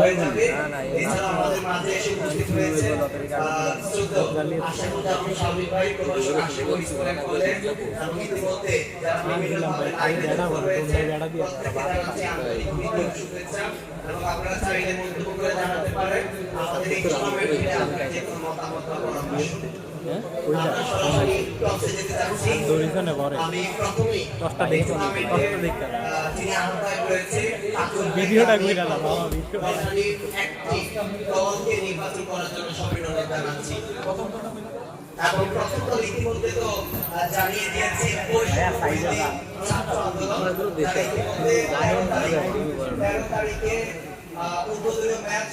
হয়ে যাবে এছাড়া আমাদের মাঝে এসে উপস্থিত হয়েছে আশা করি আপনি স্বাভাবিকভাবেই প্রদর্শন আশা করি স্কুলের কলেজ এবং ইতিমধ্যে যারা বিভিন্নভাবে আয়োজিত রয়েছে প্রত্যেককে জানাচ্ছি আন্তরিক শুভেচ্ছা এবং আপনারা চাইলে মন্তব্য করে জানাতে পারেন আমাদের এই নিয়ে আপনার যে কোনো মতামত বা পরামর্শ ইতিমধ্যে তেরো তারিখে আহ, match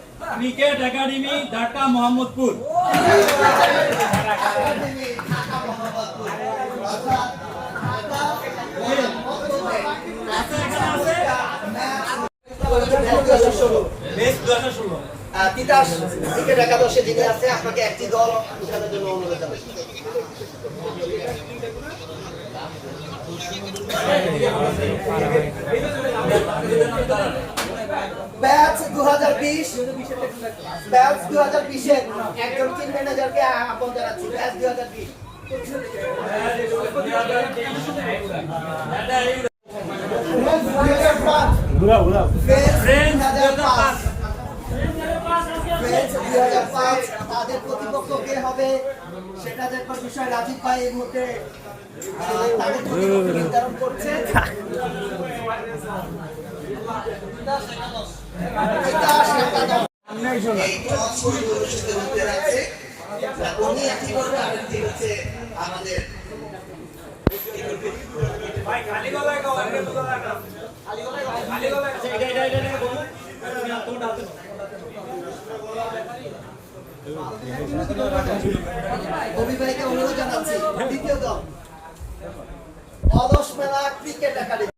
cricket academy Dhaka Mohammadpur Titas cricket একাদশে যিনি আছে আপনাকে একটি দল উঠানোর জন্য অনুরোধ জানাচ্ছি ব্যাচ দু হাজার বিশ। ব্যাচ দু হাজার বিশের একজন টিম ম্যানেজারকে আহ্বান জানাচ্ছি। ব্যাচ দু হাজার বিশ তাদের প্রতিপক্ষ কে হবে সেটা দেখবার বিষয় রাজীব ভাই এই মুহূর্তে তাদের প্রতিপক্ষ নির্ধারণ করছে। আমাদের অনুরোধ জানাচ্ছি দ্বিতীয় দল অলস মেলা ক্রিকেট একাডেমি।